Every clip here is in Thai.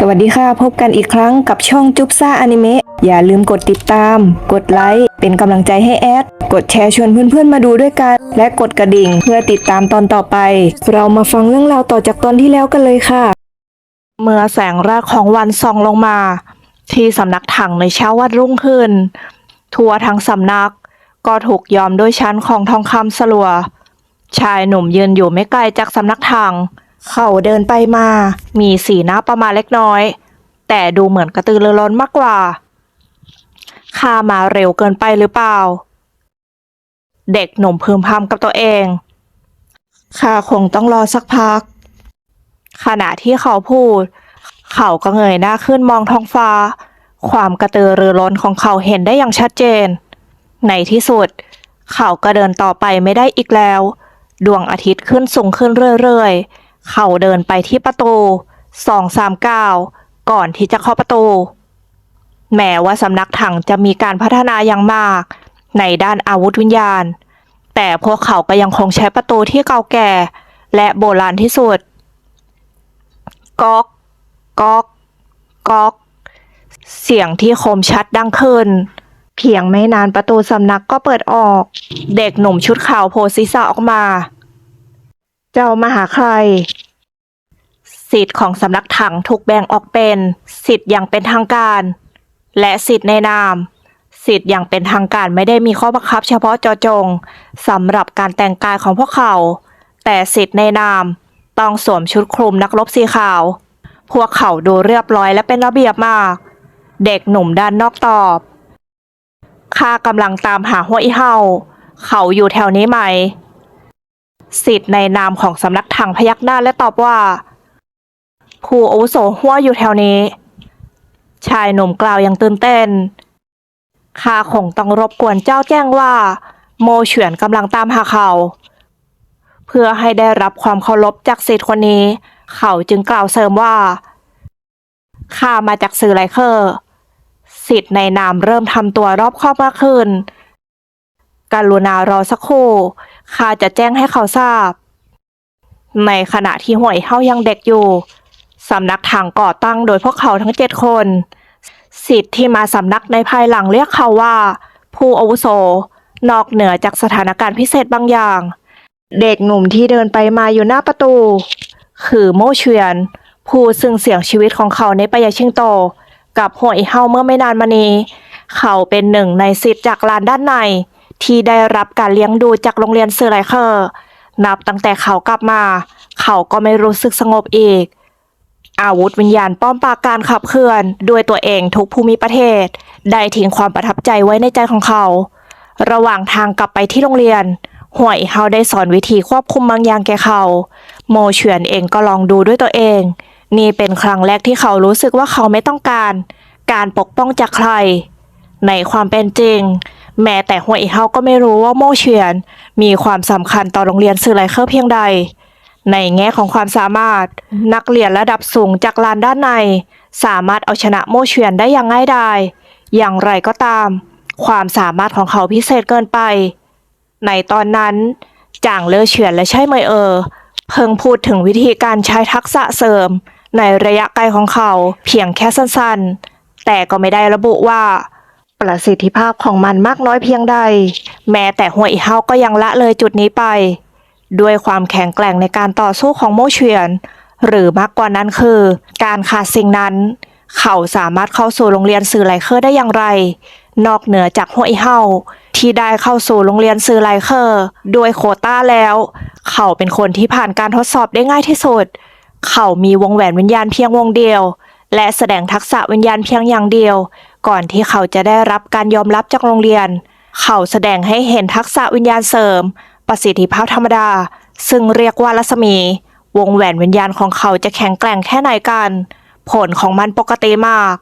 สวัสดีค่ะ พบกันอีกครั้งกับช่องจุ๊บซ่าอนิเมะอย่าลืมกดติดตาม กดไลค์ เป็นกำลังใจให้แอด กดแชร์ชวนเพื่อนๆมาดูด้วยกัน และกดกระดิ่งเพื่อติดตามตอนต่อไป เรามาฟังเรื่องราวต่อจากตอนที่แล้วกันเลยค่ะ เมื่อแสงแรกของวันส่องลงมา ที่สำนักถังในเช้าวันรุ่งขึ้น ทั่วทั้งสำนัก ก็ถูกยอมด้วยชั้นของทองคำสลัว ชายหนุ่มยืนอยู่ไม่ไกลจากสำนักถัง เขาเดินไปมา มีสีหน้าประมาณเล็กน้อย แต่ดูเหมือนกระตือรือร้นมากกว่า ข้ามาเร็วเกินไปหรือเปล่า เด็กหนุ่มพึมพำกับตัวเอง ข้าคงต้องรอสักพัก ขณะที่เขาพูด เขาก็เงยหน้าขึ้นมองท้องฟ้า ความกระตือรือร้นของเขาเห็นได้อย่างชัดเจน ในที่สุด เขาก็เดินต่อไปไม่ได้อีกแล้ว ดวงอาทิตย์ขึ้นสูงขึ้นเรื่อยๆ เขาเดินไปที่ประตูสองสามก้าวก่อนที่จะเข้าประตู แม้ว่าสำนักถังจะมีการพัฒนาอย่างมาก ในด้านอาวุธวิญญาณ แต่พวกเขาก็ยังคงใช้ประตูที่เก่าแก่ และโบราณที่สุดก๊อกก๊อกก๊อก เสียงที่คมชัดดังขึ้น เพียงไม่นานประตูสำนักก็เปิดออก เด็กหนุ่มชุดขาวโผล่ศีรษะออกมา เจ้ามาหาใคร สิทธิ์ของสำนักถังถูกแบ่งออกเป็น สิทธิ์อย่างเป็นทางการ และสิทธิ์ในนาม สิทธิ์อย่างเป็นทางการไม่ได้มีข้อบังคับ เฉพาะเจาะจงสำหรับการแต่งกายของพวกเขา แต่สิทธิ์ในนามต้องสวมชุดคลุมนักรบสีขาว พวกเขาดูเรียบร้อยและเป็นระเบียบมาก เด็กหนุ่มด้านนอกตอบข้ากำลังตามหาหัวอีเฮาเขาอยู่แถวนี้ไหม สิทธิ์ในนามของสำนักถังพยักหน้าและตอบว่าผู้อาวุโสหัวอยู่แถวนี้ ชายหนุ่มกล่าวอย่างตื่นเต้นข้าคงต้องรบกวนเจ้าแจ้งว่า โมเฉือนกำลังตามหาเขา เพื่อให้ได้รับความเคารพจากสิทธิ์คนนี้ เขาจึงกล่าวเสริมว่าข้ามาจากสื่อไลเคอร์สิทธิ์ในนามเริ่มทำตัวรอบคอบมากขึ้นกรุณารอสักครู่ ข้าจะแจ้งให้เขาทราบ ในขณะที่ห่วยเฮายังเด็กอยู่ สำนักทางก่อตั้งโดยพวกเขาทั้งเจ็ดคน สิทธิ์ที่มาสำนักในภายหลังเรียกเขาว่า ผู้อาวุโส นอกเหนือจากสถานการณ์พิเศษบางอย่าง เด็กหนุ่มที่เดินไปมาอยู่หน้าประตู คือโมเชียน ผู้ซึ่งเสี่ยงชีวิตของเขาในปายาชิงโต กับหัวอีเฮาเมื่อไม่นานมานี้ เขาเป็นหนึ่งในสิทธิ์จากลานด้านใน ที่ได้รับการเลี้ยงดูจากโรงเรียนเซอร์ไลเคอร์นับตั้งแต่เขากลับมา เขาก็ไม่รู้สึกสงบอีก อาวุธวิญญาณป้อมปราการขับเคลื่อนด้วยตัวเองทุกภูมิประเทศ ได้ทิ้งความประทับใจไว้ในใจของเขา ระหว่างทางกลับไปที่โรงเรียนห่วยเฮาได้สอนวิธีควบคุมบางอย่างแก่เขา โมเฉือนเองก็ลองดูด้วยตัวเอง นี่เป็นครั้งแรกที่เขารู้สึกว่าเขาไม่ต้องการ การปกป้องจากใคร ในความเป็นจริง แม้แต่ห่วยเฮาก็ไม่รู้ว่าโมเฉือนมีความสำคัญต่อโรงเรียนสื่อไลเคอร์เพียงใด ในแง่ของความสามารถ นักเรียนระดับสูงจากลานด้านใน สามารถเอาชนะโมเฉือนได้อย่างง่ายดาย อย่างไรก็ตาม ความสามารถของเขาพิเศษเกินไป ในตอนนั้น จางเลอเฉือนและใช่เมยเออ เพิ่งพูดถึงวิธีการใช้ทักษะเสริม ในระยะไกลของเขาเพียงแค่สั้นๆ แต่ก็ไม่ได้ระบุว่า ประสิทธิภาพของมันมากน้อยเพียงใด แม้แต่หัวอีเฮาก็ยังละเลยจุดนี้ไป ด้วยความแข็งแกร่งในการต่อสู้ของโมเชียน หรือมากกว่านั้นคือ การขาดสิ่งนั้น เขาสามารถเข้าสู่โรงเรียนสื่อไลเคอร์ได้อย่างไร นอกเหนือจากหัวอีเฮาที่ได้เข้าสู่โรงเรียนสื่อไลเคอร์ด้วยโควต้าแล้ว เขาเป็นคนที่ผ่านการทดสอบได้ง่ายที่สุด เขามีวงแหวนวิญญาณเพียงวงเดียวและแสดงทักษะวิญญาณเพียงอย่างเดียว ก่อนที่เขาจะได้รับการยอมรับจากโรงเรียน เขาแสดงให้เห็นทักษะวิญญาณเสริม ประสิทธิภาพธรรมดา ซึ่งเรียกว่ารัศมี วงแหวนวิญญาณของเขาจะแข็งแกร่งแค่ไหนกัน ผลของมันปกติมาก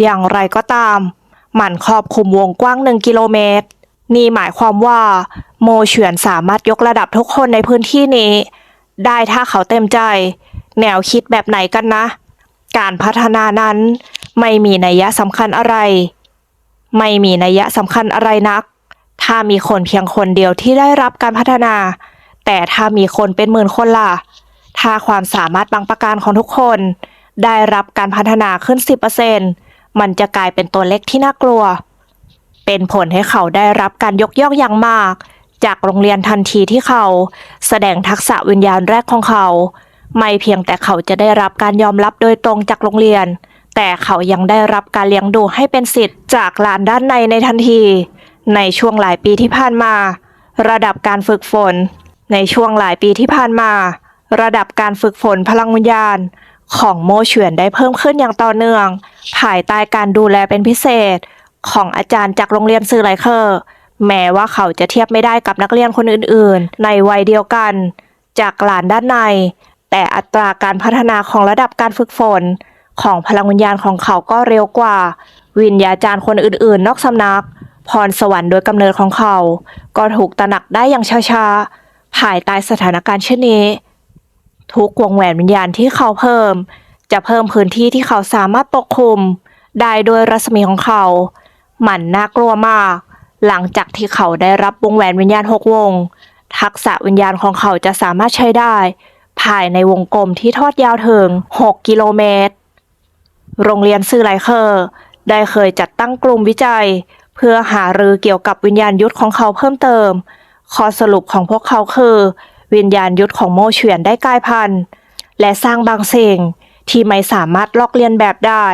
อย่างไรก็ตาม มันครอบคลุมวงกว้างหนึ่งกิโลเมตร นี่หมายความว่า โมเฉือนสามารถยกระดับทุกคนในพื้นที่นี้ ได้ถ้าเขาเต็มใจ แนวคิดแบบไหนกันนะ การพัฒนานั้น ไม่มีนัยยะสำคัญอะไร ไม่มีนัยยะสำคัญอะไรนัก ถ้ามีคนเพียงคนเดียวที่ได้รับการพัฒนา แต่ถ้ามีคนเป็นหมื่นคนล่ะ ถ้าความสามารถบางประการของทุกคน ได้รับการพัฒนาขึ้น 10%มันจะกลายเป็นตัวเล็กที่น่ากลัว เป็นผลให้เขาได้รับการยกย่องอย่างมาก จากโรงเรียนทันทีที่เขา แสดงทักษะวิญญาณแรกของเขา ไม่เพียงแต่เขาจะได้รับการยอมรับโดยตรงจากโรงเรียน แต่เขายังได้รับการเลี้ยงดูให้เป็นสิทธิ์จากหลานด้านในในทันที ในช่วงหลายปีที่ผ่านมา ระดับการฝึกฝน ในช่วงหลายปีที่ผ่านมา ระดับการฝึกฝนพลังวิญญาณ ของโมเฉวียนได้เพิ่มขึ้นอย่างต่อเนื่อง ภายใต้การดูแลเป็นพิเศษ ของอาจารย์จากโรงเรียนซือไลเคอร์แม้ว่าเขาจะเทียบไม่ได้กับนักเรียนคนอื่นๆ ในวัยเดียวกัน จากหลานด้านใน แต่อัตราการพัฒนาของระดับการฝึกฝน ของพลังวิญญาณของเขาก็เร็วกว่า วิญญาจารย์คนอื่นๆ นอกสำนัก พรสวรรค์โดยกำเนิดของเขา ก็ถูกตระหนักได้อย่างช้าๆ ภายใต้สถานการณ์เช่นนี้ ทุกวงแหวนวิญญาณที่เขาเพิ่ม จะเพิ่มพื้นที่ที่เขาสามารถปกคลุม ได้โดยรัศมีของเขา มันน่ากลัวมาก หลังจากที่เขาได้รับวงแหวนวิญญาณหกวง ทักษะวิญญาณของเขาจะสามารถใช้ได้ ภายในวงกลมที่ทอดยาวถึง 6 กิโลเมตร โรงเรียนซื่อไลเคอร์ ได้เคยจัดตั้งกลุ่มวิจัย เพื่อหารือเกี่ยวกับวิญญาณยุทธของเขาเพิ่มเติม ข้อสรุปของพวกเขาคือ วิญญาณยุทธของโมเฉวียนได้กลายพันธุ์ และสร้างบางสิ่งที่ไม่สามารถลอกเลียนแบบได้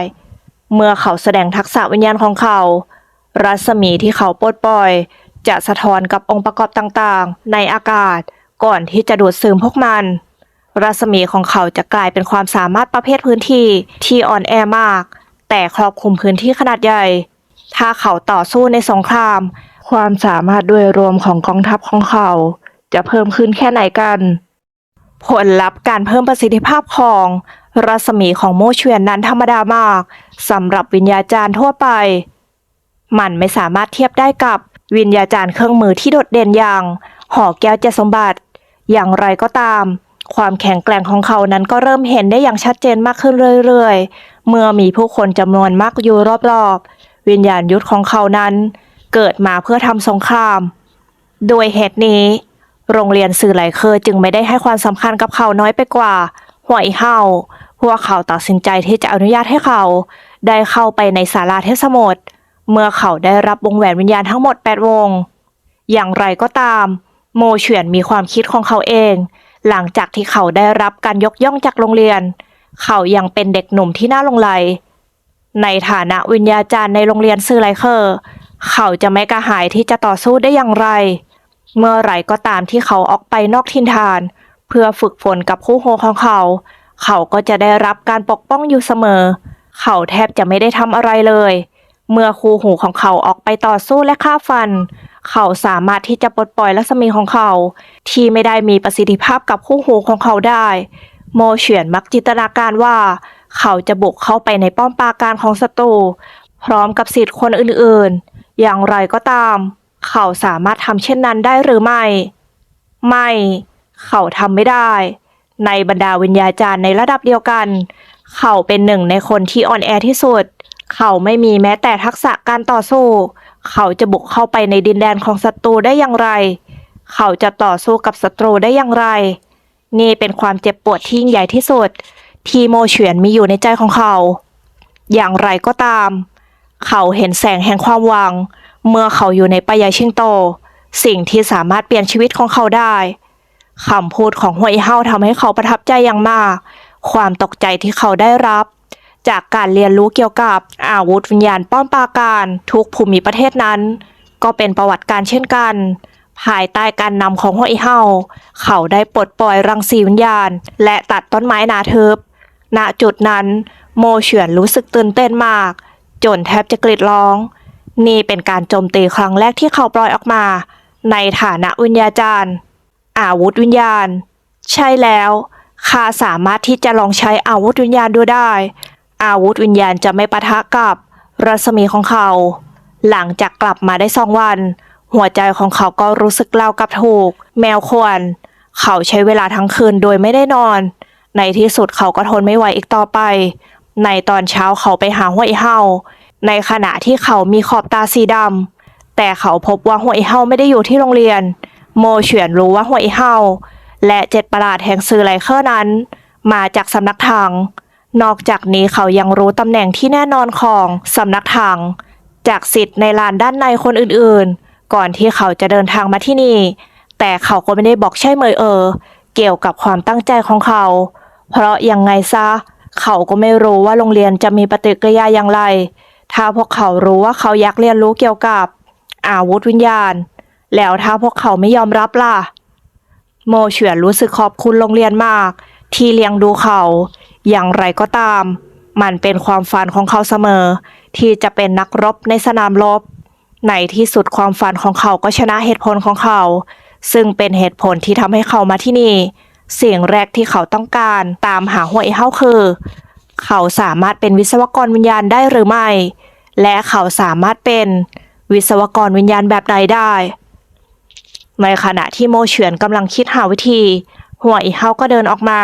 เมื่อเขาแสดงทักษะวิญญาณของเขา รัศมีที่เขาปลดปล่อย จะสะท้อนกับองค์ประกอบต่างๆ ในอากาศ ก่อนที่จะดูดซึมพวกมัน รัศมีของเขาจะกลายเป็นความสามารถประเภทพื้นที่ที่อ่อนแอมาก แต่ครอบคลุมพื้นที่ขนาดใหญ่ ถ้าเขาต่อสู้ในสงคราม ความสามารถด้วยรวมของกองทัพของเขา จะเพิ่มขึ้นแค่ไหนกัน ผลลัพธ์การเพิ่มประสิทธิภาพของ รัศมีของโมเฉวียนนั้นธรรมดามากสำหรับวิญญาจารย์ทั่วไป มันไม่สามารถเทียบได้กับวิญญาจารย์เครื่องมือที่โดดเด่นอย่างหอแก้วเจสมบัติ อย่างไรก็ตาม ความแข็งแกร่งของเขานั้นก็เริ่มเห็นได้อย่างชัดเจนมากขึ้นเรื่อยๆ เมื่อมีผู้คนจำนวนมากอยู่รอบๆ วิญญาณยุทธของเขานั้น เกิดมาเพื่อทำสงคราม โดยเหตุนี้ โรงเรียนสื่อไหลเคอร์จึงไม่ได้ให้ความสำคัญกับเขาน้อยไปกว่าหวยเฮาพวกเขาตัดสินใจที่จะอนุญาตให้เขา ได้เข้าไปในศาลาเทศสมุทรเมื่อเขาได้รับวงแหวนวิญญาณทั้งหมด 8 วง อย่างไรก็ตาม โมเฉียนมีความคิดของเขาเอง หลังจากที่เขาได้รับการยกย่องจากโรงเรียน เขายังเป็นเด็กหนุ่มที่น่าหลงไหลในฐานะวิญญาจารย์ในโรงเรียนซื่อไลเคอร์ เขาจะไม่กระหายที่จะต่อสู้ได้อย่างไร เมื่อไหร่ก็ตามที่เขาออกไปนอกทินฐาน เพื่อฝึกฝนกับคู่โฮของเขา เขาก็จะได้รับการปกป้องอยู่เสมอ เขาแทบจะไม่ได้ทำอะไรเลย เมื่อคู่หูของเขาออกไปต่อสู้และฆ่าฟัน เขาสามารถที่จะปลดปล่อยรัศมีของเขา ที่ไม่ได้มีประสิทธิภาพกับคู่หูของเขาได้ โมเฉียนมักจินตนาการว่า เขาจะบุกเข้าไปในป้อมปราการของศัตรูพร้อมกับสิทธิ์คนอื่นๆ อย่างไรก็ตาม เขาสามารถทำเช่นนั้นได้หรือไม่ ไม่ เขาทำไม่ได้ ในบรรดาวิญญาจารย์ในระดับเดียวกัน เขาเป็นหนึ่งในคนที่อ่อนแอที่สุด เขาไม่มีแม้แต่ทักษะการต่อสู้ เขาจะบุกเข้าไปในดินแดนของศัตรูได้อย่างไร เขาจะต่อสู้กับศัตรูได้อย่างไร นี่เป็นความเจ็บปวดที่ยิ่งใหญ่ที่สุด ที่โมเฉวียนมีอยู่ในใจของเขา อย่างไรก็ตาม เขาเห็นแสงแห่งความหวัง เมื่อเขาอยู่ในปายาชิงโต สิ่งที่สามารถเปลี่ยนชีวิตของเขาได้คำพูดของหวยเฮาทำให้เขาประทับใจอย่างมาก ความตกใจที่เขาได้รับ จากการเรียนรู้เกี่ยวกับอาวุธวิญญาณป้อมปราการ ทุกภูมิประเทศนั้น ก็เป็นประวัติการเช่นกัน ภายใต้การนำของหวยเฮาเขาได้ปลดปล่อยรังสีวิญญาณ และตัดต้นไม้นาทึบณจุดนั้นโมเฉวียนรู้สึกตื่นเต้นมาก จนแทบจะกรีดร้อง นี่เป็นการโจมตีครั้งแรกที่เขาปล่อยออกมา ในฐานะวิญญาจารย์ อาวุธวิญญาณ ใช่แล้วข้าสามารถที่จะลองใช้อาวุธวิญญาณดูได้ อาวุธวิญญาณจะไม่ปะทะกับรัศมีของเขา หลังจากกลับมาได้สองวัน หัวใจของเขาก็รู้สึกเล่ากับถูก แมวควนเขาใช้เวลาทั้งคืนโดยไม่ได้นอน ในที่สุดเขาก็ทนไม่ไหวอีกต่อไป ในตอนเช้าเขาไปหาห้วยเฮาในขณะที่เขามีขอบตาสีดำแต่เขาพบว่าห้วยเฮาไม่ได้อยู่ที่โรงเรียน โมเฉียนรู้ว่าห้วยเฮาและเจ็ดประหลาดแห่งซือไลเคอร์นั้น มาจากสำนักถัง นอกจากนี้เขายังรู้ตำแหน่งที่แน่นอนของสำนักถัง จากสิทธิ์ในลานด้านในคนอื่นๆ ก่อนที่เขาจะเดินทางมาที่นี่ แต่เขาก็ไม่ได้บอกใช่เมยเออ เกี่ยวกับความตั้งใจของเขา เพราะยังไงซะ เขาก็ไม่รู้ว่าโรงเรียนจะมีปฏิกิริยาอย่างไร ถ้าพวกเขารู้ว่าเขาอยากเรียนรู้เกี่ยวกับ อาวุธวิญญาณ แล้วถ้าพวกเขาไม่ยอมรับล่ะ โมเฉียนรู้สึกขอบคุณโรงเรียนมาก ที่เลี้ยงดูเขา อย่างไรก็ตาม มันเป็นความฝันของเขาเสมอ ที่จะเป็นนักรบในสนามรบ ในที่สุดความฝันของเขาก็ชนะเหตุผลของเขา ซึ่งเป็นเหตุผลที่ทำให้เขามาที่นี่ สิ่งแรกที่เขาต้องการตามหาหัวไอ้เฮาคือ เขาสามารถเป็นวิศวกรวิญญาณได้หรือไม่ และเขาสามารถเป็นวิศวกรวิญญาณแบบใดได้ ในขณะที่โมเฉวียนกำลังคิดหาวิธี หัวอีเฮาก็เดินออกมา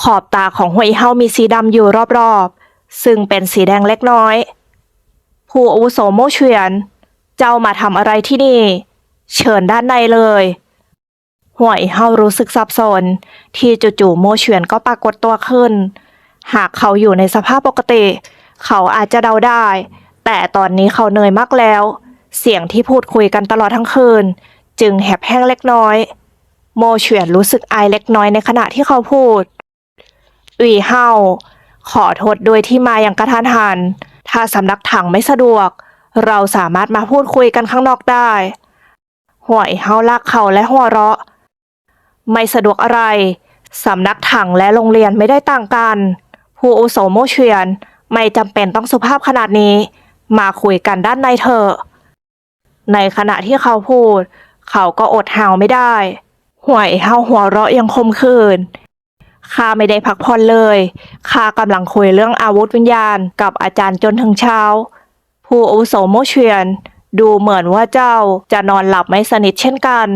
ขอบตาของหัวอีเฮามีสีดำอยู่รอบๆ ซึ่งเป็นสีแดงเล็กน้อย ผู้อาวุโสโมเฉียน เจ้ามาทำอะไรที่นี่ เชิญด้านในเลยหวอีเฮารู้สึกสับสน ที่จู่ๆโมเฉียนก็ปรากฏตัวขึ้น หากเขาอยู่ในสภาพปกติ เขาอาจจะเดาได้ แต่ตอนนี้เขาเหนื่อยมากแล้ว เสียงที่พูดคุยกันตลอดทั้งคืน จึงแหบแห้งเล็กน้อย โมเฉวียนรู้สึกอายเล็กน้อยในขณะที่เขาพูดอุยเฮาขอโทษโดยที่มาอย่างกระทันหัน ถ้าสำนักถังไม่สะดวก เราสามารถมาพูดคุยกันข้างนอกได้หัวไอ้เฮาลากเขาและหัวเราะ ไม่สะดวกอะไร สำนักถังและโรงเรียนไม่ได้ต่างกัน ผู้อุโสโมเฉียนไม่จำเป็นต้องสุภาพขนาดนี้ มาคุยกันด้านในเถอะ ในขณะที่เขาพูด เขาก็อดหาวไม่ได้ ห่วยเฮาหัวเราะยังคมคืนข้าไม่ได้พักผ่อนเลย ข้ากำลังคุยเรื่องอาวุธวิญญาณกับอาจารย์จนถึงเช้า ผู้อาวุโสโมเชียน ดูเหมือนว่าเจ้าจะนอนหลับไม่สนิทเช่นกัน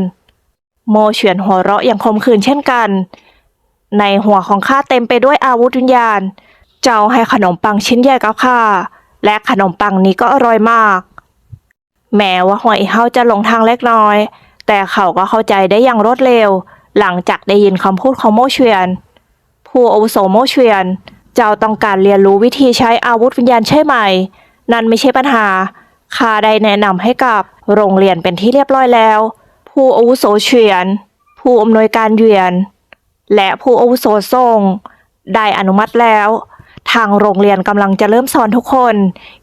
โมเชียนหัวเราะอยังคมคืนเช่นกัน ในหัวของข้าเต็มไปด้วยอาวุธวิญญาณ เจ้าให้ขนมปังชิ้นใหญ่กับข้า และขนมปังนี้ก็อร่อยมาก แม้ว่าหวไอ้เฮาจะหลงทางเล็กน้อย แต่เขาก็เข้าใจได้อย่างรวดเร็ว หลังจากได้ยินคำพูดของโมเชียน ผู้อาวุโสโมเชียน เจ้าต้องการเรียนรู้วิธีใช้อาวุธวิญญาณใช่ไหม นั่นไม่ใช่ปัญหาข้าได้แนะนำให้กับโรงเรียนเป็นที่เรียบร้อยแล้ว ผู้อาวุโสเฉียน ผู้อำนวยการเวียน และผู้อาวุโสส่งได้อนุมัติแล้ว ทางโรงเรียนกำลังจะเริ่มสอนทุกคน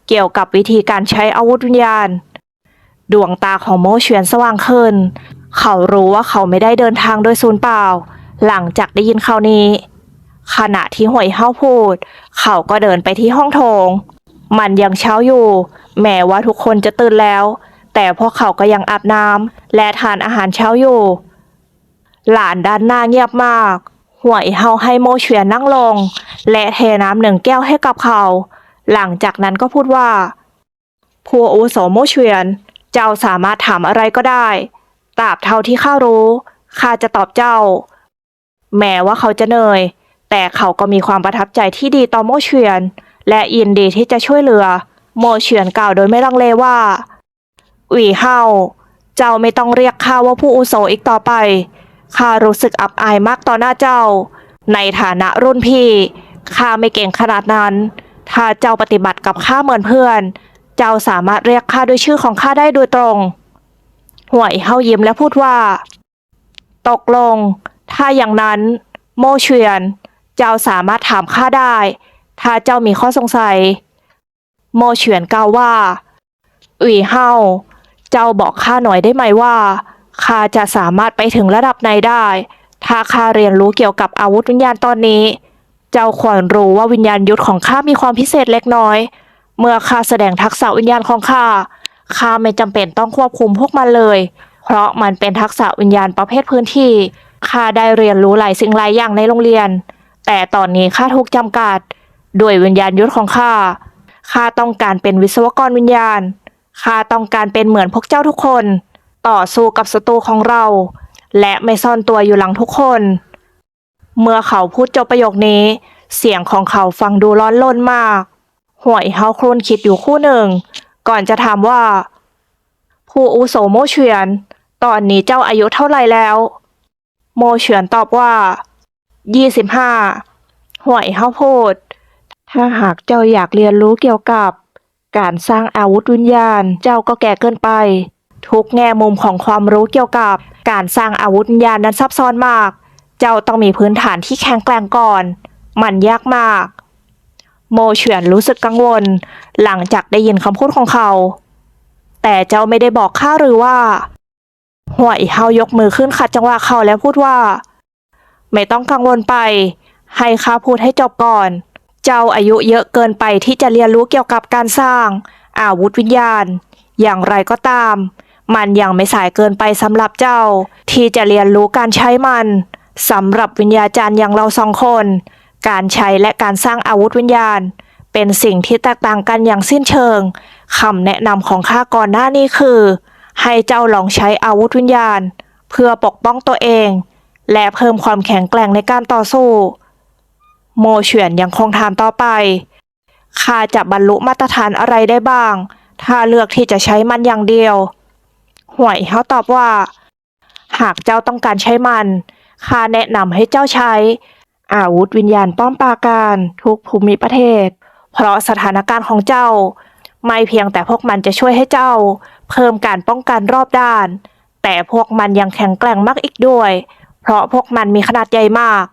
เกี่ยวกับวิธีการใช้อาวุธวิญญาณ ดวงตาของโมเฉียนสว่างขึ้น เขารู้ว่าเขาไม่ได้เดินทางโดยศูนย์เปล่า หลังจากได้ยินข่าวนี้ ขณะที่ห่วยเฮาพูด เขาก็เดินไปที่ห้องโถง มันยังเช้าอยู่ แม้ว่าทุกคนจะตื่นแล้ว แต่พวกเขาก็ยังอาบน้ำและทานอาหารเช้าอยู่ หลานด้านหน้าเงียบมากห่วยเฮาให้โมเฉียนนั่งลง และเทน้ำหนึ่งแก้วให้กับเขา หลังจากนั้นก็พูดว่าผู้อาวุโสโมเฉียน เจ้าสามารถถามอะไรก็ได้ตราบเท่าที่ข้ารู้ข้าจะตอบเจ้า แม้ว่าเขาจะเหนื่อย แต่เขาก็มีความประทับใจที่ดีต่อโมเฉียน และยินดีที่จะช่วยเหลือ โมเฉียนกล่าวโดยไม่ลังเลว่าอุ๋ยเฮาเจ้าไม่ต้องเรียกข้าว่าผู้อุโสอีกต่อไปข้ารู้สึกอับอายมากต่อหน้าเจ้า ในฐานะรุ่นพี่ข้าไม่เก่งขนาดนั้น ถ้าเจ้าปฏิบัติกับข้าเหมือนเพื่อน เจ้าสามารถเรียกข้าด้วยชื่อของข้าได้โดยตรง ห่วยเฮายิ้มและพูดว่า ตกลง ถ้าอย่างนั้น โมเฉียน เจ้าสามารถถามข้าได้ ถ้าเจ้ามีข้อสงสัย โมเฉียนกล่าวว่าอุ๋ยเฮาเจ้าบอกข้าหน่อยได้ไหมว่าข้าจะสามารถไปถึงระดับไหนได้ ถ้าข้าเรียนรู้เกี่ยวกับอาวุธวิญญาณตอนนี้ เจ้าควรรู้ว่าวิญญาณยุทธของข้ามีความพิเศษเล็กน้อย เมื่อข้าแสดงทักษะวิญญาณของข้าข้าไม่จำเป็นต้องควบคุมพวกมันเลย เพราะมันเป็นทักษะวิญญาณประเภทพื้นที่ข้าได้เรียนรู้หลายสิ่งหลายอย่างในโรงเรียน แต่ตอนนี้ข้าถูกจำกัดด้วยวิญญาณยุทธของข้าข้าต้องการเป็นวิศวกรวิญญาณข้าต้องการเป็นเหมือนพวกเจ้าทุกคน ต่อสู้กับศัตรูของเรา และไม่ซ่อนตัวอยู่หลังทุกคน เมื่อเขาพูดจบประโยคนี้ เสียงของเขาฟังดูร้อนรนมาก หวยเฮาครุนคิดอยู่คู่หนึ่ง ก่อนจะถามว่า ผู้อุโสโมเฉียน ตอนนี้เจ้าอายุเท่าไรแล้ว โมเฉียนตอบว่า ยี่สิบห้าหวยเฮาพูด ถ้าหากเจ้าอยากเรียนรู้เกี่ยวกับ การสร้างอาวุธวิญญาณ เจ้าก็แก่เกินไป ทุกแง่มุมของความรู้เกี่ยวกับ การสร้างอาวุธวิญญาณนั้นซับซ้อนมาก เจ้าต้องมีพื้นฐานที่แข็งแกร่งก่อน มันยากมาก โมเฉียนรู้สึกกังวล หลังจากได้ยินคำพูดของเขา แต่เจ้าไม่ได้บอกข้าหรือว่าหัวอีเฮายกมือขึ้นขัดจังหวะเขาแล้วพูดว่า ไม่ต้องกังวลไป ให้ข้าพูดให้จบก่อน เจ้าอายุเยอะเกินไปที่จะเรียนรู้เกี่ยวกับการสร้าง อาวุธวิญญาณ อย่างไรก็ตาม มันยังไม่สายเกินไปสำหรับเจ้า ที่จะเรียนรู้การใช้มันสำหรับวิญญาจารย์อย่างเราสองคน การใช้และการสร้างอาวุธวิญญาณ เป็นสิ่งที่แตกต่างกันอย่างสิ้นเชิงคำแนะนำของข้าก่อนหน้านี้คือ ให้เจ้าลองใช้อาวุธวิญญาณ เพื่อปกป้องตัวเอง และเพิ่มความแข็งแกร่งในการต่อสู้ โมเฉียนยังคงถามต่อไปข้าจะบรรลุมาตรฐานอะไรได้บ้าง ถ้าเลือกที่จะใช้มันอย่างเดียว ห่วยเขาตอบว่า หากเจ้าต้องการใช้มันข้าแนะนำให้เจ้าใช้ อาวุธวิญญาณป้อมปราการทุกภูมิประเทศ เพราะสถานการณ์ของเจ้า ไม่เพียงแต่พวกมันจะช่วยให้เจ้า เพิ่มการป้องกันรอบด้าน แต่พวกมันยังแข็งแกร่งมากอีกด้วย เพราะพวกมันมีขนาดใหญ่มาก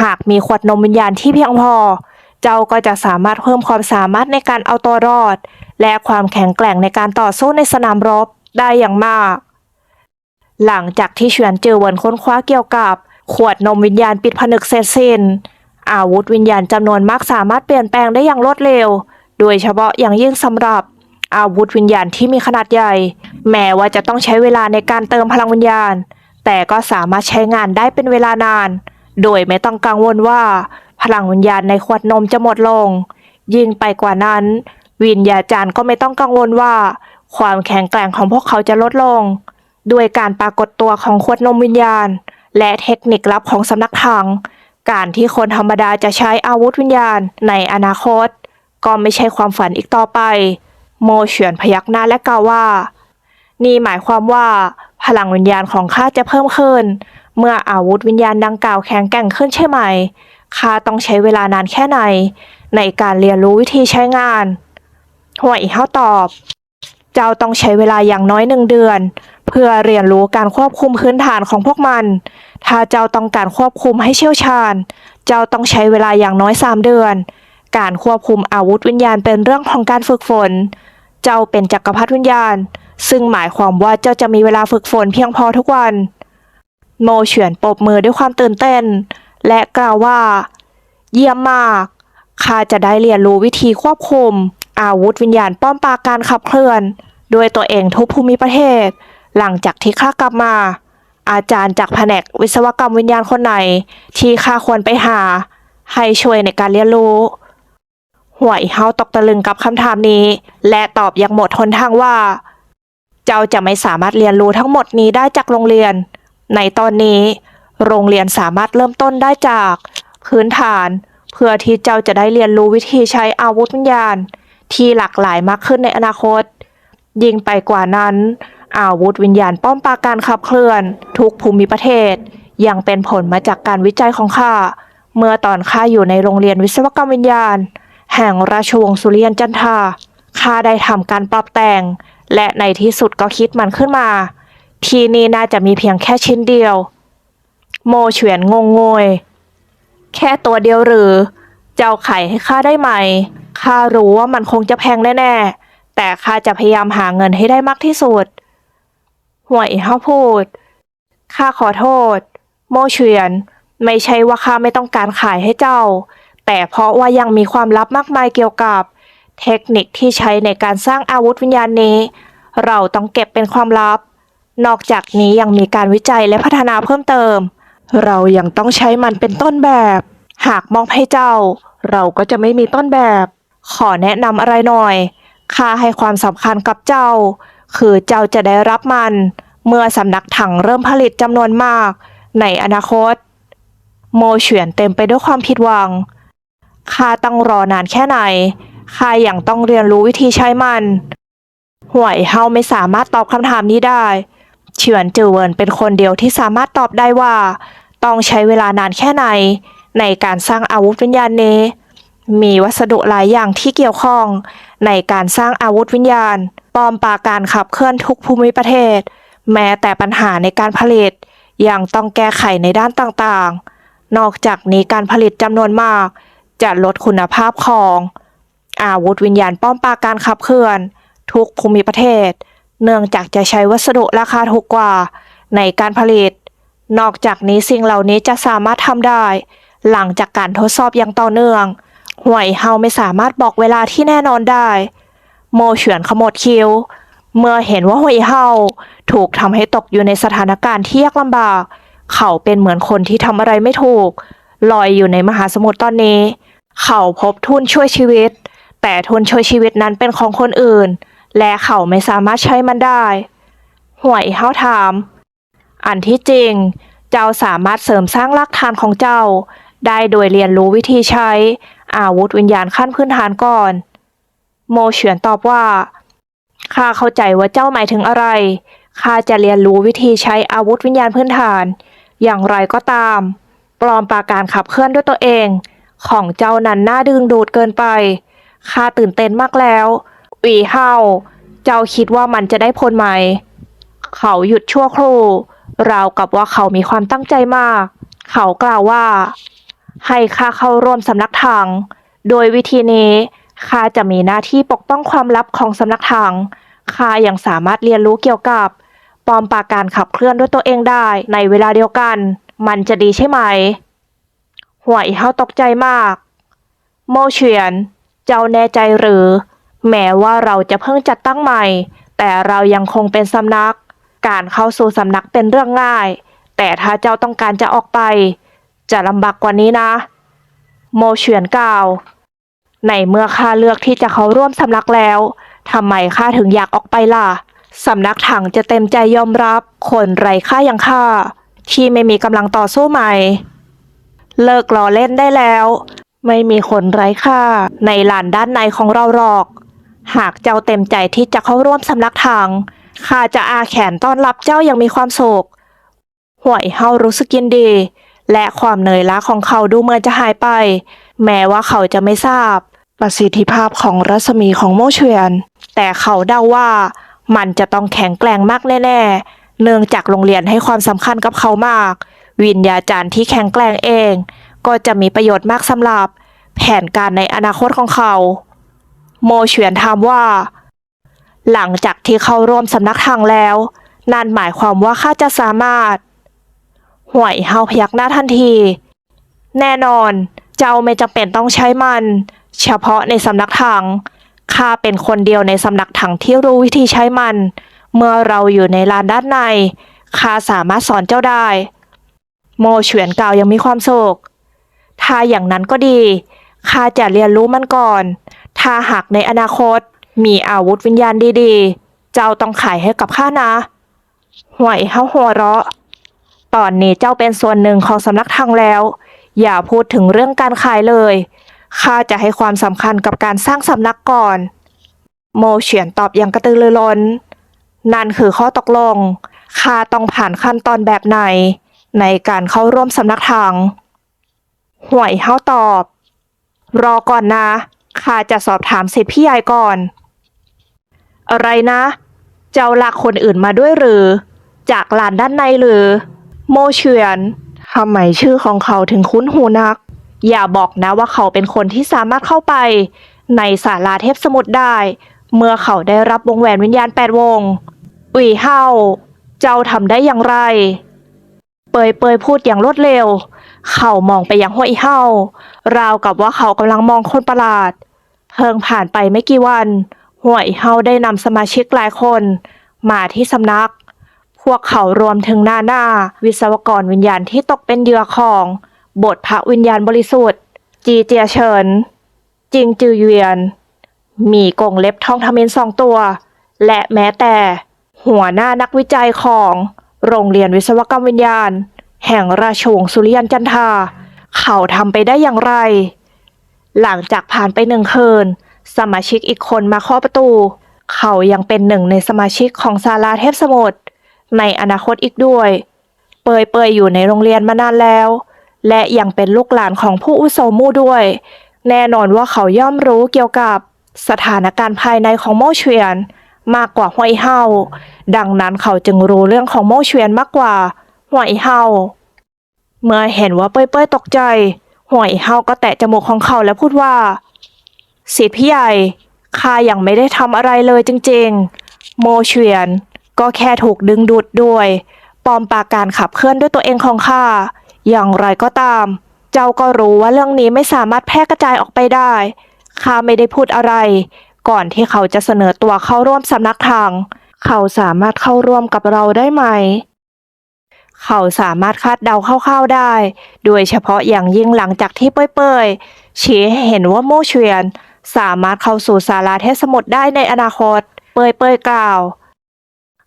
หากมีขวดนมวิญญาณที่เพียงพอ เจ้าก็จะสามารถเพิ่มความสามารถในการเอาตัวรอด และความแข็งแกร่งในการต่อสู้ในสนามรบได้อย่างมาก หลังจากที่เฉียนเจอวันค้นคว้าเกี่ยวกับ ขวดนมวิญญาณปิดผนึกเสร็จสิ้นอาวุธวิญญาณจำนวนมากสามารถเปลี่ยนแปลงได้อย่างรวดเร็ว โดยเฉพาะอย่างยิ่งสำหรับ อาวุธวิญญาณที่มีขนาดใหญ่ แม้ว่าจะต้องใช้เวลาในการเติมพลังวิญญาณ แต่ก็สามารถใช้งานได้เป็นเวลานาน โดยไม่ต้องกังวลว่า พลังวิญญาณในขวดนมจะหมดลง ยิ่งไปกว่านั้น วิญญาจารย์ก็ไม่ต้องกังวลว่า ความแข็งแกร่งของพวกเขาจะลดลง ด้วยการปรากฏตัวของขวดนมวิญญาณ และเทคนิคลับของสำนักถัง การที่คนธรรมดาจะใช้อาวุธวิญญาณในอนาคต ก็ไม่ใช่ความฝันอีกต่อไป โมเฉียนพยักหน้าและกล่าวว่า นี่หมายความว่าพลังวิญญาณของข้าจะเพิ่มขึ้น เมื่ออาวุธวิญญาณดังกล่าวแข็งแกร่งขึ้นใช่ไหมข้าต้องใช้เวลานานแค่ไหน ในการเรียนรู้วิธีใช้งานหัวอีเฮาตอบ เจ้าต้องใช้เวลาอย่างน้อยหนึ่งเดือน พื่อเรียนรู้การควบคุมพื้นฐานของพวกมัน ถ้าเจ้าต้องการควบคุมให้เชี่ยวชาญ เจ้าต้องใช้เวลาอย่างน้อยสามเดือน การควบคุมอาวุธวิญญาณเป็นเรื่องของการฝึกฝน เจ้าเป็นจักรพรรดิวิญญาณ ซึ่งหมายความว่าเจ้าจะมีเวลาฝึกฝนเพียงพอทุกวัน โมเฉียนปรบมือด้วยความตื่นเต้น และกล่าวว่า เยี่ยมมาก ข้าจะได้เรียนรู้วิธีควบคุม อาวุธวิญญาณป้อมปราการขับเคลื่อน ด้วยตัวเองทุกภูมิประเทศ หลังจากที่ข้ากลับมา อาจารย์จากแผนกวิศวกรรมวิญญาณคนไหน ที่ข้าควรไปหา ให้ช่วยในการเรียนรู้ห่วยเฮาตกตะลึงกับคำถามนี้ และตอบอย่างหมดทนทางว่า เจ้าจะไม่สามารถเรียนรู้ทั้งหมดนี้ได้จากโรงเรียน ในตอนนี้ โรงเรียนสามารถเริ่มต้นได้จาก พื้นฐาน เพื่อที่เจ้าจะได้เรียนรู้วิธีใช้อาวุธวิญญาณ ที่หลากหลายมากขึ้นในอนาคต ยิ่งไปกว่านั้น อาวุธวิญญาณป้อมปราการขับเคลื่อน ทุกภูมิประเทศ ยังเป็นผลมาจากการวิจัยของข้า เมื่อตอนข้าอยู่ในโรงเรียนวิศวกรรมวิญญาณ แห่งราชวงศ์สุริยันจันทราข้าได้ทำการปรับแต่ง และในที่สุดก็คิดมันขึ้นมา ทีนี้น่าจะมีเพียงแค่ชิ้นเดียว โมเฉียนงงงวยแค่ตัวเดียวหรือ เจ้าไข่ให้ข้าได้ไหมข้ารู้ว่ามันคงจะแพงแน่ๆแต่ข้าจะพยายามหาเงินให้ได้มากที่สุด ห่วยเฮาพูด ข้าขอโทษ โมเฉียน ไม่ใช่ว่าข้าไม่ต้องการขายให้เจ้า แต่เพราะว่ายังมีความลับมากมายเกี่ยวกับ เทคนิคที่ใช้ในการสร้างอาวุธวิญญาณนี้ เราต้องเก็บเป็นความลับ นอกจากนี้ยังมีการวิจัยและพัฒนาเพิ่มเติม เรายังต้องใช้มันเป็นต้นแบบ หากมอบให้เจ้า เราก็จะไม่มีต้นแบบ ขอแนะนำอะไรหน่อยข้าให้ความสำคัญกับเจ้า คือเจ้าจะได้รับมัน เมื่อสำนักถังเริ่มผลิตจำนวนมาก ในอนาคต โมเฉียนเต็มไปด้วยความผิดหวังข้าต้องรอนานแค่ไหนข้ายังต้องเรียนรู้วิธีใช้มันห่วยเฮาไม่สามารถตอบคำถามนี้ได้ เฉียนจือเวินเป็นคนเดียวที่สามารถตอบได้ว่า ต้องใช้เวลานานแค่ไหน ในการสร้างอาวุธวิญญาณนี้ มีวัสดุหลายอย่างที่เกี่ยวข้อง ในการสร้างอาวุธวิญญาณปลอมปราการขับเคลื่อนทุกภูมิประเทศ แม้แต่ปัญหาในการผลิต ยังต้องแก้ไขในด้านต่างๆ นอกจากนี้การผลิตจำนวนมาก จะลดคุณภาพของ อาวุธวิญญาณป้อมปราการขับเคลื่อน ทุกภูมิประเทศ เนื่องจากจะใช้วัสดุราคาถูกกว่า ในการผลิต นอกจากนี้สิ่งเหล่านี้จะสามารถทำได้ หลังจากการทดสอบอย่างต่อเนื่อง ห่วยเฮาไม่สามารถบอกเวลาที่แน่นอนได้ โมเฉือนขมวดคิ้ว เมื่อเห็นว่าห่วยเฮาถูกทำให้ตกอยู่ในสถานการณ์ที่ยากลำบาก เขาเป็นเหมือนคนที่ทำอะไรไม่ถูก ลอยอยู่ในมหาสมุทรตอนนี้ เขาพบทุนช่วยชีวิต แต่ทุนช่วยชีวิตนั้นเป็นของคนอื่น และเขาไม่สามารถใช้มันได้ห่วยเฮาถาม อันที่จริง เจ้าสามารถเสริมสร้างรากฐานของเจ้า ได้โดยเรียนรู้วิธีใช้ อาวุธวิญญาณขั้นพื้นฐานก่อน โมเฉือนตอบว่า ข้าเข้าใจว่าเจ้าหมายถึงอะไร ข้าจะเรียนรู้วิธีใช้อาวุธวิญญาณพื้นฐาน อย่างไรก็ตาม ปลอมปราการขับเคลื่อนด้วยตัวเอง ของเจ้านั้นน่าดึงดูดเกินไป ข้าตื่นเต้นมากแล้วหวีเฮาเจ้าคิดว่ามันจะได้ผลไหม เขาหยุดชั่วครู่ ราวกับว่าเขามีความตั้งใจมาก เขากล่าวว่า ให้ข้าเข้าร่วมสำนักถังโดยวิธีนี้ข้าจะมีหน้าที่ปกป้องความลับของสำนักถังข้ายังสามารถเรียนรู้เกี่ยวกับปอมปราการขับเคลื่อนด้วยตัวเองได้ในเวลาเดียวกัน มันจะดีใช่ไหม หัวอีเฮาตกใจมาก โมเฉียน เจ้าแน่ใจหรือ แม้ว่าเราจะเพิ่งจัดตั้งใหม่ แต่เรายังคงเป็นสำนัก การเข้าสู่สำนักเป็นเรื่องง่าย แต่ถ้าเจ้าต้องการจะออกไป จะลำบากกว่านี้นะ โมเฉียนกล่าว ในเมื่อข้าเลือกที่จะเข้าร่วมสำนักแล้วทำไมข้าถึงอยากออกไปล่ะสำนักถังจะเต็มใจยอมรับ คนไร้ค่าอย่างข้าที่ไม่มีกำลังต่อสู้ใหม่ เลิกล้อเล่นได้แล้ว ไม่มีคนไร้ค่าในลานด้านในของเราหรอก หากเจ้าเต็มใจที่จะเข้าร่วมสำนักถังข้าจะอาแขนต้อนรับเจ้าอย่างมีความสุขห่วยเฮารู้สึกยินดี และความเหนื่อยล้าของเขาดูเหมือนจะหายไป แม้ว่าเขาจะไม่ทราบ ประสิทธิภาพของรัศมีของโมเชียน แต่เขาเดาว่ามันจะต้องแข็งแกร่งมากแน่ๆ เนื่องจากโรงเรียนให้ความสำคัญกับเขามาก วิญญาจารย์ที่แข็งแกร่งเอง ก็จะมีประโยชน์มากสำหรับ แผนการในอนาคตของเขา โมเฉียนถามว่า หลังจากที่เข้าร่วมสำนักทางแล้ว นั่นหมายความว่าข้าจะสามารถ ห่วยเฮาพยักหน้าทันที แน่นอน เจ้าไม่จำเป็นต้องใช้มัน เฉพาะในสำนักถังข้าเป็นคนเดียวในสำนักถังที่รู้วิธีใช้มัน เมื่อเราอยู่ในลานด้านในข้าสามารถสอนเจ้าได้ โมเฉวียนกล่าวยังมีความสุขถ้าอย่างนั้นก็ดีข้าจะเรียนรู้มันก่อน ถ้าหากในอนาคตมีอาวุธวิญญาณดีๆ เจ้าต้องขายให้กับข้านะห่วยเฮาหัวเราะ ตอนนี้เจ้าเป็นส่วนหนึ่งของสำนักทางแล้ว อย่าพูดถึงเรื่องการขายเลย ข้าจะให้ความสำคัญกับการสร้างสำนักก่อน โมเฉียนตอบอย่างกระตือรือร้น นั่นคือข้อตกลง ข้าต้องผ่านขั้นตอนแบบไหน ในการเข้าร่วมสำนักทาง ห่วยเฮาตอบ รอก่อนนะ ข้าจะสอบถามสิทธิพี่ใหญ่ก่อน อะไรนะ เจ้าลากคนอื่นมาด้วยหรือ จากลานด้านในหรือ โมเฉียนทำไมชื่อของเขาถึงคุ้นหูนัก อย่าบอกนะว่าเขาเป็นคนที่สามารถเข้าไป ในศาลาเทพสมุทรได้ เมื่อเขาได้รับวงแหวนวิญญาณแปดวงอุยเฮาเจ้าทำได้อย่างไร เปยเปยพูดอย่างรวดเร็ว เขามองไปยังห้วยเฮาราวกับว่าเขากำลังมองคนประหลาด เพิ่งผ่านไปไม่กี่วันห้วยเฮาได้นำสมาชิกหลายคน มาที่สำนัก พวกเขารวมถึงนาหน้าวิศวกรวิญญาณที่ตกเป็นเหยื่อของบทพระวิญญาณบริสุทธิ์ จีเจียเฉิน จิงจือเยียน มีกงเล็บทองทมินสองตัว และแม้แต่ หัวหน้านักวิจัยของโรงเรียนวิศวกรรมวิญญาณ แห่งราชวงศ์สุริยันจันทา เขาทำไปได้อย่างไร หลังจากผ่านไปหนึ่งคืน สมาชิกอีกคนมาเคาะประตู เขายังเป็นหนึ่งในสมาชิกของศาลาเทพสมุทร ในอนาคตอีกด้วย เปยเปยอยู่ในโรงเรียนมานานแล้ว และยังเป็นลูกหลานของผู้อุโสมู่ด้วย แน่นอนว่าเขาย่อมรู้เกี่ยวกับสถานการณ์ภายในของโมเชียน มากกว่าหวยเฮาดังนั้นเขาจึงรู้เรื่องของโมเชียนมากกว่าหวยเฮาเมื่อเห็นว่าเป้ยเป้ยตกใจหวยเฮาก็แตะจมูกของเขาและพูดว่าสิทธิพี่ใหญ่ข้ายังไม่ได้ทำอะไรเลยจริงๆ โมเชียน ก็แค่ถูกดึงดูดด้วยปลอมปาการขับเคลื่อนด้วยตัวเองของข้า อย่างไรก็ตาม เจ้าก็รู้ว่าเรื่องนี้ไม่สามารถแพร่กระจายออกไปได้ ข้าไม่ได้พูดอะไร ก่อนที่เขาจะเสนอตัวเข้าร่วมสำนักทาง เขาสามารถเข้าร่วมกับเราได้ไหม เขาสามารถคาดเดาคร่าวๆได้ โดยเฉพาะอย่างยิ่งหลังจากที่เป้ยๆชี้ให้เห็นว่าโมเชียน สามารถเข้าสู่ศาลาเทศสมุทรได้ในอนาคต เป้ยๆกล่าว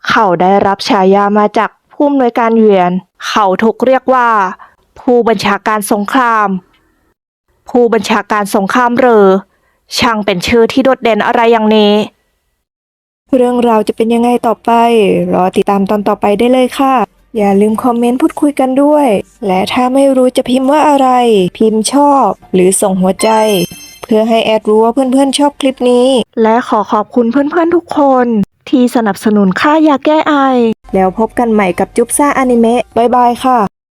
เขาได้รับฉายามาจากผู้อำนวยการเวียน เขาถูกเรียกว่า ผู้บัญชาการสงคราม ผู้บัญชาการสงครามเรือ ช่างเป็นชื่อที่โดดเด่นอะไรอย่างนี้ เรื่องราวจะเป็นยังไงต่อไป รอติดตามตอนต่อไปได้เลยค่ะ อย่าลืมคอมเมนต์พูดคุยกันด้วย และถ้าไม่รู้จะพิมพ์ว่าอะไร พิมพ์ชอบ หรือส่งหัวใจเพื่อให้แอดรู้ว่าเพื่อนๆชอบคลิปนี้ และขอขอบคุณเพื่อนๆทุกคน ที่สนับสนุนค่ายาแก้ไอ แล้วพบกันใหม่กับจุ๊บซ่าอนิเมะบายบายค่ะ